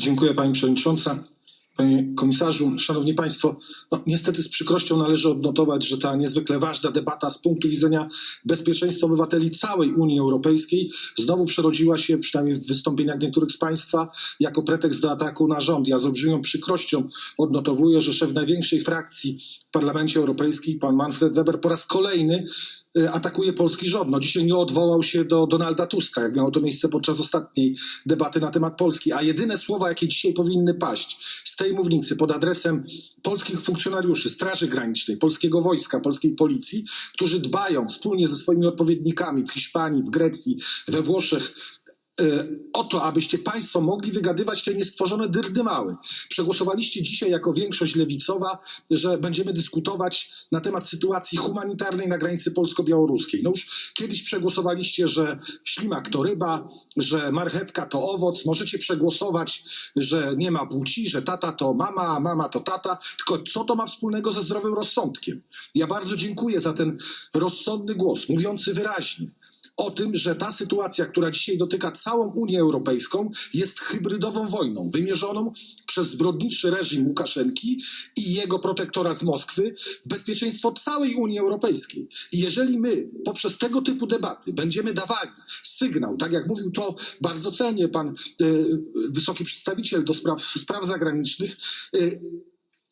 Dziękuję Pani Przewodnicząca. Panie Komisarzu, Szanowni Państwo, no, niestety z przykrością należy odnotować, że ta niezwykle ważna debata z punktu widzenia bezpieczeństwa obywateli całej Unii Europejskiej znowu przerodziła się, przynajmniej w wystąpieniach niektórych z Państwa, jako pretekst do ataku na rząd. Ja z olbrzymią przykrością odnotowuję, że szef największej frakcji w Parlamencie Europejskim, pan Manfred Weber, po raz kolejny y, atakuje polski rząd. No dzisiaj nie odwołał się do Donalda Tuska, jak miało to miejsce podczas ostatniej debaty na temat Polski, a jedyne słowa, jakie dzisiaj powinny paść z tej mównicy pod adresem polskich funkcjonariuszy Straży Granicznej, polskiego wojska, polskiej policji, którzy dbają wspólnie ze swoimi odpowiednikami w Hiszpanii, w Grecji, we Włoszech o to, abyście Państwo mogli wygadywać te niestworzone dyrdymały. Przegłosowaliście dzisiaj jako większość lewicowa, że będziemy dyskutować na temat sytuacji humanitarnej na granicy polsko-białoruskiej. No już kiedyś przegłosowaliście, że ślimak to ryba, że marchewka to owoc. Możecie przegłosować, że nie ma płci, że tata to mama, a mama to tata. Tylko co to ma wspólnego ze zdrowym rozsądkiem? Ja bardzo dziękuję za ten rozsądny głos, mówiący wyraźnie o tym, że ta sytuacja, która dzisiaj dotyka całą Unię Europejską, jest hybrydową wojną, wymierzoną przez zbrodniczy reżim Łukaszenki i jego protektora z Moskwy w bezpieczeństwo całej Unii Europejskiej. I jeżeli my poprzez tego typu debaty będziemy dawali sygnał, tak jak mówił to bardzo cenię pan e, wysoki przedstawiciel do spraw, spraw zagranicznych, e,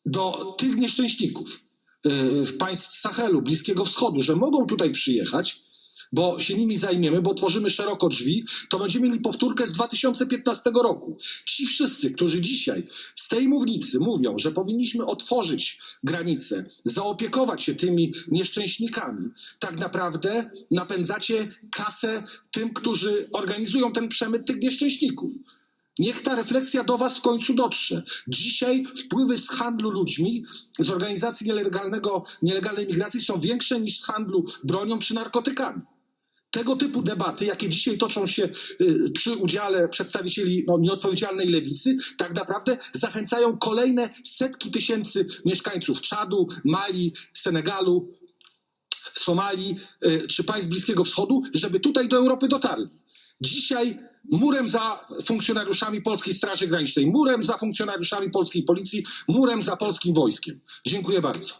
do tych nieszczęśników e, państw Sahelu, Bliskiego Wschodu, że mogą tutaj przyjechać, bo się nimi zajmiemy, bo otworzymy szeroko drzwi, to będziemy mieli powtórkę z 2015 roku. Ci wszyscy, którzy dzisiaj z tej mównicy mówią, że powinniśmy otworzyć granice, zaopiekować się tymi nieszczęśnikami, tak naprawdę napędzacie kasę tym, którzy organizują ten przemyt tych nieszczęśników. Niech ta refleksja do Was w końcu dotrze. Dzisiaj wpływy z handlu ludźmi, z organizacji nielegalnego, nielegalnej migracji są większe niż z handlu bronią czy narkotykami. Tego typu debaty, jakie dzisiaj toczą się y, przy udziale przedstawicieli no, nieodpowiedzialnej lewicy, tak naprawdę zachęcają kolejne setki tysięcy mieszkańców Czadu, Mali, Senegalu, Somalii y, czy państw Bliskiego Wschodu, żeby tutaj do Europy dotarli. Dzisiaj murem za funkcjonariuszami Polskiej Straży Granicznej, murem za funkcjonariuszami polskiej policji, murem za polskim wojskiem. Dziękuję bardzo.